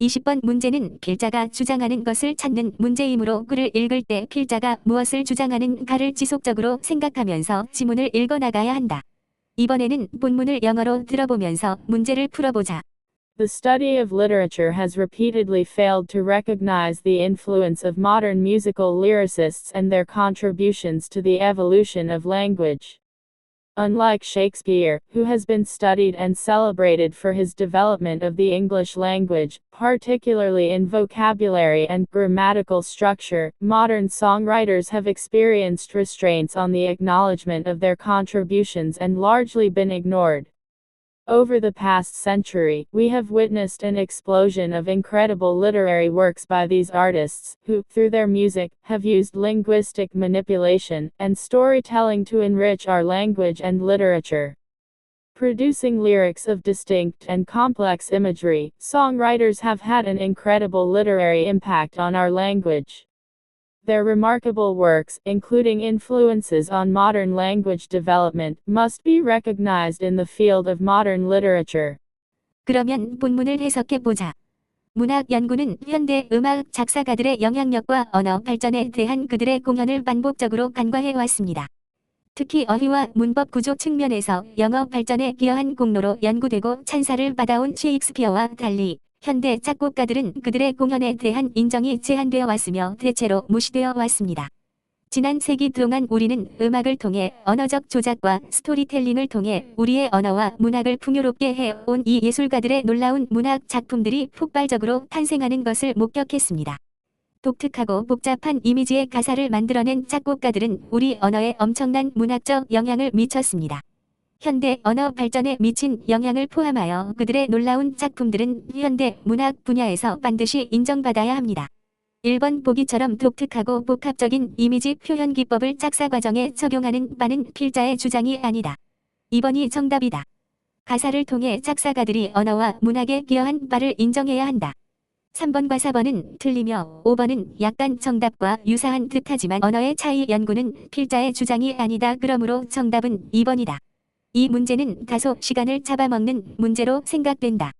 20번 문제는 필자가 주장하는 것을 찾는 문제이므로 글을 읽을 때 필자가 무엇을 주장하는가를 지속적으로 생각하면서 지문을 읽어 나가야 한다. 이번에는 본문을 영어로 들어보면서 문제를 풀어보자. The study of literature has repeatedly failed to recognize the influence of modern musical lyricists and their contributions to the evolution of language. Unlike Shakespeare, who has been studied and celebrated for his development of the English language, particularly in vocabulary and grammatical structure, modern songwriters have experienced restraints on the acknowledgement of their contributions and largely been ignored. Over the past century, we have witnessed an explosion of incredible literary works by these artists, who, through their music, have used linguistic manipulation and storytelling to enrich our language and literature. Producing lyrics of distinct and complex imagery, songwriters have had an incredible literary impact on our language. Their remarkable works, including influences on modern language development, must be recognized in the field of modern literature. 그러면 본문을 해석해 보자. 문학 연구는 현대 음악 작사가들의 영향력과 언어 발전에 대한 그들의 공헌을 반복적으로 간과해 왔습니다. 특히 어휘와 문법 구조 측면에서 영어 발전에 기여한 공로로 연구되고 찬사를 받아온 셰익스피어와 달리 현대 작곡가들은 그들의 공헌에 대한 인정이 제한되어 왔으며 대체로 무시되어 왔습니다. 지난 세기 동안 우리는 음악을 통해 언어적 조작과 스토리텔링을 통해 우리의 언어와 문학을 풍요롭게 해온 이 예술가들의 놀라운 문학 작품들이 폭발적으로 탄생하는 것을 목격했습니다. 독특하고 복잡한 이미지의 가사를 만들어낸 작곡가들은 우리 언어에 엄청난 문학적 영향을 미쳤습니다. 현대 언어 발전에 미친 영향을 포함하여 그들의 놀라운 작품들은 현대 문학 분야에서 반드시 인정받아야 합니다. 1번 보기처럼 독특하고 복합적인 이미지 표현 기법을 작사 과정에 적용하는 바는 필자의 주장이 아니다. 2번이 정답이다. 가사를 통해 작사가들이 언어와 문학에 기여한 바를 인정해야 한다. 3번과 4번은 틀리며 5번은 약간 정답과 유사한 듯하지만 언어의 차이 연구는 필자의 주장이 아니다. 그러므로 정답은 2번이다. 이 문제는 다소 시간을 잡아먹는 문제로 생각된다.